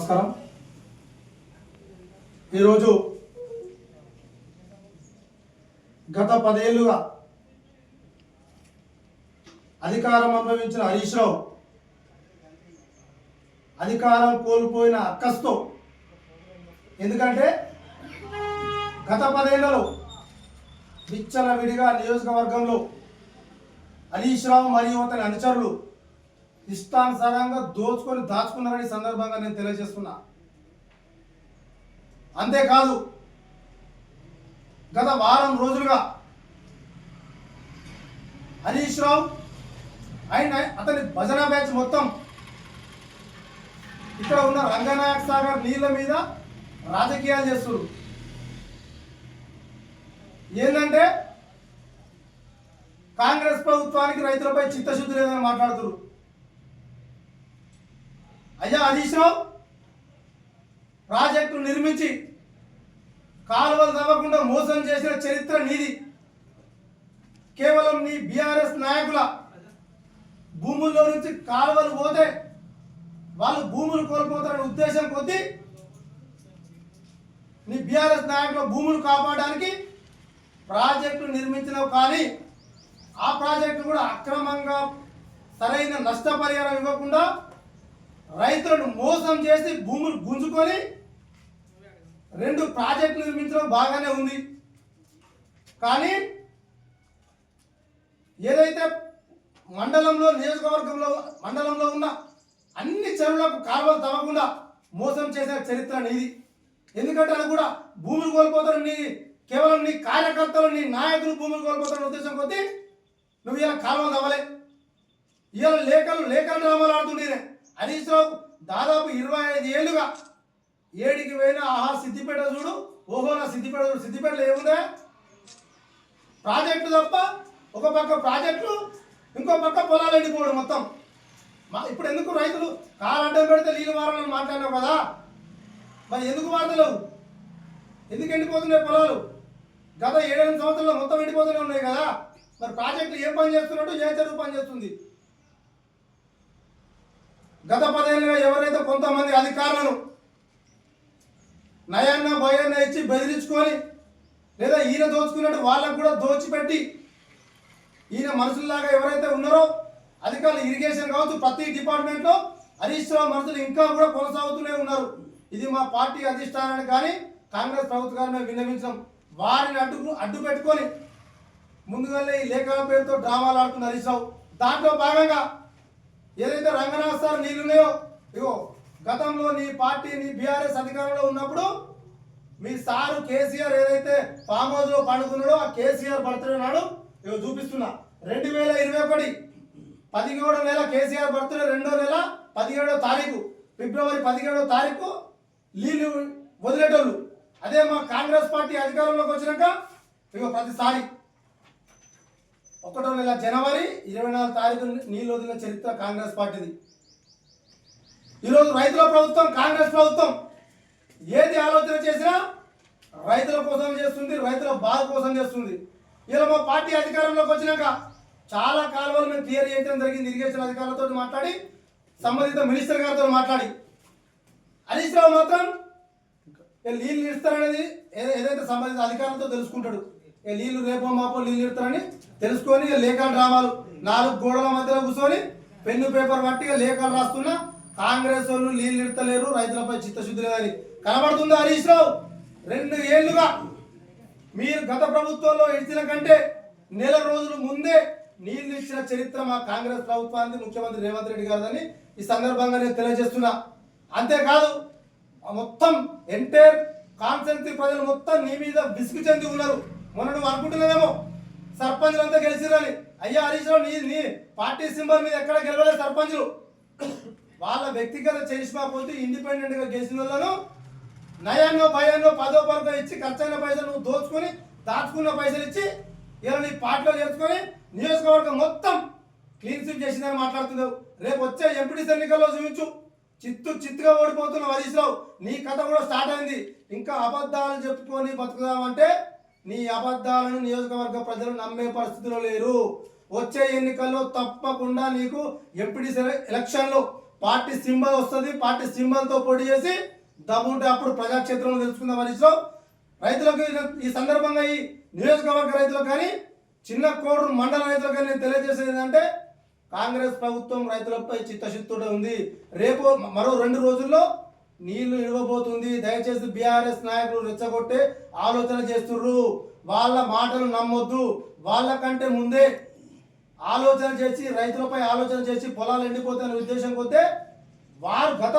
నమస్కారం. ఈరోజు గత పదేళ్ళుగా అధికారం అనుభవించిన హరీష్ రావు అధికారం కోల్పోయిన అక్కస్తో ఎందుకంటే గత పదేళ్ళలో విచ్చలవిడిగా నియోజకవర్గంలో హరీష్ రావు మరియు అతని అనుచరులు ఇష్టానుసారంగా దోచుకొని దాచుకున్నారని సందర్భంగా నేను తెలియజేస్తున్నా. అంతేకాదు గత వారం రోజులుగా హరీష్ రావు ఆయన అతని భజన బ్యాచ్ మొత్తం ఇక్కడ ఉన్న రంగనాయక్ సాగర్ నీళ్ళ మీద రాజకీయాలు చేస్తున్నారు. ఏంటంటే కాంగ్రెస్ ప్రభుత్వానికి రైతులపై చిత్తశుద్ధి లేదని మాట్లాడుతున్నారు. అయ్యా హరీష్ ప్రాజెక్టు నిర్మించి కాలువలు తవ్వకుండా మోసం చేసిన చరిత్ర నీది. కేవలం నీ బీఆర్ఎస్ నాయకుల భూముల్లో నుంచి కాలువలు పోతే వాళ్ళు భూములు కోల్పోతారనే ఉద్దేశం కొద్దీ నీ బీఆర్ఎస్ నాయకుల భూములు కాపాడడానికి ప్రాజెక్టు నిర్మించినావు కానీ ఆ ప్రాజెక్టు కూడా అక్రమంగా సరైన నష్టపరిహారం ఇవ్వకుండా రైతులను మోసం చేసి భూములు గుంజుకొని రెండు ప్రాజెక్టులు నిర్మించడం బాగానే ఉంది. కానీ ఏదైతే మండలంలో నియోజకవర్గంలో మండలంలో ఉన్న అన్ని చెరువులకు కాలువలు తవ్వకుండా మోసం చేసే చరిత్ర నీది. ఎందుకంటే అది కూడా భూములు కోల్పోతారు నీ కేవలం నీ కార్యకర్తలు నీ నాయకులు భూములు కోల్పోతారని ఉద్దేశం కొద్దీ నువ్వు ఇలా కాలువలు తవ్వలే. ఇలా లేఖలు లేఖలు డ్రామాలు ఆడుతుండేనే. హరీష్ రావు దాదాపు ఇరవై ఐదు ఏళ్ళుగా ఏడికి పోయినా ఆహా సిద్దిపేట చూడు ఓహో నా సిద్దిపేట చూడు సిద్దిపేటలో ఏముందా? ప్రాజెక్టు తప్ప ఒక పక్క ప్రాజెక్టు ఇంకో పక్క పొలాలు ఎండిపోవడం మొత్తం. మా ఇప్పుడు ఎందుకు రైతులు కాలు అడ్డం పెడితే నీళ్ళు మారాలని మాట్లాడినావు కదా? మరి ఎందుకు మారతలేవు? ఎందుకు ఎండిపోతున్నాయి పొలాలు? గత ఏడెనిమిది సంవత్సరాల్లో మొత్తం ఎండిపోతూనే ఉన్నాయి కదా? మరి ప్రాజెక్టులు ఏం పని చేస్తున్నట్టు ఏ చెరువు పని చేస్తుంది? గత పదేళ్ళుగా ఎవరైతే కొంతమంది అధికారులను నయాన్న భయాన్న ఇచ్చి బెదిరించుకొని లేదా ఈయన దోచుకున్నట్టు వాళ్ళకు కూడా దోచిపెట్టి ఈయన మనుషుల్లాగా ఎవరైతే ఉన్నారో అధికారులు ఇరిగేషన్ కావచ్చు ప్రతి డిపార్ట్మెంట్లో హరీష్ రావు మనుషులు ఇంకా కూడా కొనసాగుతూనే ఉన్నారు. ఇది మా పార్టీ అధిష్టానాన్ని కానీ కాంగ్రెస్ ప్రభుత్వాన్ని మేము విన్నవించాం. వారిని అడ్డు అడ్డు పెట్టుకొని ముందుగానే ఈ లేఖల పేరుతో డ్రామాలు ఆడుతున్న హరీష్ రావు. దాంట్లో భాగంగా ఏదైతే రంగనాథ్ సార్ నీళ్ళున్నాయో ఇగో గతంలో నీ పార్టీ నీ బీఆర్ఎస్ అధికారంలో ఉన్నప్పుడు మీ సారు కేసీఆర్ ఏదైతే ఫామ్ హౌస్లో పండుకున్నాడో ఆ కేసీఆర్ బర్త్డే నాడు ఇగో చూపిస్తున్నా. రెండు వేల ఇరవై ఒకటి పదిహేడో నెల కేసీఆర్ బర్త్డే రెండో నెల పదిహేడో తారీఖు ఫిబ్రవరి పదిహేడో తారీఖు నీళ్ళు వదిలేటోళ్ళు. అదే మా కాంగ్రెస్ పార్టీ అధికారంలోకి వచ్చినాక ఇగో ప్రతిసారి ఒకటో నెల జనవరి ఇరవై నాలుగు తారీఖు నీళ్ళు వదిలిన చరిత్ర కాంగ్రెస్ పార్టీది. ఈరోజు రైతుల ప్రభుత్వం కాంగ్రెస్ ప్రభుత్వం ఏది ఆలోచన చేసినా రైతుల కోసం చేస్తుంది రైతుల బాధ కోసం చేస్తుంది. ఇలా మా పార్టీ అధికారంలోకి వచ్చినాక చాలా కాలువలు మేము క్లియర్ చేయడం జరిగింది ఇరిగేషన్ అధికారులతో మాట్లాడి సంబంధిత మినిస్టర్ గారితో మాట్లాడి. హరీష్ రావు మాత్రం నీళ్ళు ఇస్తారనేది ఏదైతే సంబంధిత అధికారులతో తెలుసుకుంటాడు. నీళ్ళు రేపో మాపో నీళ్ళు ఇడతారని తెలుసుకొని ఇక లేఖలు రావాలి. నాలుగు గోడల మధ్యలో కూర్చొని పెన్ను పేపర్ పట్టి లేఖలు రాస్తున్నా కాంగ్రెస్ వాళ్ళు నీళ్ళు ఇడతలేరు రైతులపై చిత్తశుద్ధి లేదని. కనబడుతుందా హరీష్ రావు? రెండు ఏళ్ళుగా మీరు గత ప్రభుత్వంలో ఇచ్చిన కంటే నెల రోజుల ముందే నీళ్ళు ఇచ్చిన చరిత్ర మా కాంగ్రెస్ ప్రభుత్వానికి ముఖ్యమంత్రి రేవంత్ రెడ్డి గారిదని ఈ సందర్భంగా నేను తెలియజేస్తున్నా. అంతేకాదు మొత్తం ఎంటైర్ కాన్సెన్సీ ప్రజలు మొత్తం నీ మీద విసుగు చెంది ఉన్నారు. మొన్న నువ్వు అనుకుంటున్నావేమో? సర్పంచులు అంతా గెలిచిరని అయ్యా హరీష్ నీ నీ పార్టీ సింబల్ మీద ఎక్కడ గెలవలేదు సర్పంచులు. వాళ్ళ వ్యక్తిగత చరిష్మా పోతే ఇండిపెండెంట్గా గెలిచిన వాళ్ళను నయాన్నో భయాన్నో పదో పరదో ఇచ్చి ఖర్చైన పైసలు నువ్వు దోచుకొని దాచుకున్న పైసలు ఇచ్చి ఇలా నీ పార్టీలో చేర్చుకొని నియోజకవర్గం మొత్తం క్లీన్ స్వీప్ చేసిందని మాట్లాడుతున్నావు. రేపు వచ్చే ఎంపీటీసీ ఎన్నికల్లో చూపించు. చిత్తు చిత్తుగా ఓడిపోతున్న హరీష్ రావు. నీ కథ కూడా స్టార్ట్ అయింది. ఇంకా అబద్ధాలు చెప్పుకొని బతుకుదామంటే నీ అబద్ధాలను నియోజకవర్గ ప్రజలు నమ్మే పరిస్థితిలో లేరు. వచ్చే ఎన్నికల్లో తప్పకుండా నీకు ఎంపీటీసీ ఎలక్షన్లో పార్టీ సింబల్ వస్తుంది. పార్టీ సింబల్తో పోటీ చేసి దమ్ముంటే అప్పుడు ప్రజాక్షేత్రంలో తెలుసుకుందాం ఇష్టం రైతులకు ఈ- సందర్భంగా ఈ నియోజకవర్గ రైతులకు కానీ చిన్న కోడూరు మండల రైతులకు కానీ నేను తెలియజేసేది ఏంటంటే కాంగ్రెస్ ప్రభుత్వం రైతులపై చిత్తశుద్ధుడే ఉంది. రేపు మరో రెండు రోజుల్లో నీళ్ళు ఇవ్వబోతుంది. దయచేసి బీఆర్ఎస్ నాయకులు రెచ్చగొట్టే ఆలోచన చేస్తుర్రు. వాళ్ళ మాటలు నమ్మొద్దు. వాళ్ళకంటే ముందే ఆలోచన చేసి రైతులపై ఆలోచన చేసి పొలాలు ఎండిపోతాయనే ఉద్దేశం కొద్దే వారు గత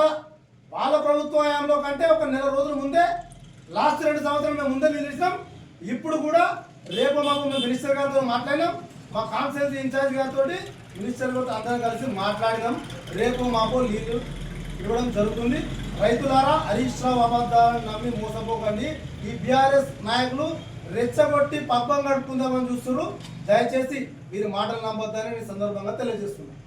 వాళ్ళ ప్రభుత్వ హయాంలో కంటే ఒక నెల రోజుల ముందే లాస్ట్ రెండు సంవత్సరాలు మేము ముందే నిలిచినాం ఇప్పుడు కూడా రేపు మాకు మేము మినిస్టర్ గారితో మాట్లాడినాం. మా కాన్స్టిట్యూన్సీ ఇన్ఛార్జ్ గారితో మినిస్టర్ గారితో అందరం కలిసి మాట్లాడినాం. రేపు మాకు నీళ్ళు ఇవ్వడం జరుగుతుంది. రైతులారా హరీష్ రావు అబద్ధాలను నమ్మి మోసపోకండి. ఈ బీఆర్ఎస్ నాయకులు రెచ్చగొట్టి పబ్బం గడుపుకుందామని చూస్తున్నారు. దయచేసి వీరి మాటలు నమ్మొద్దని సందర్భంగా తెలియజేస్తున్నాను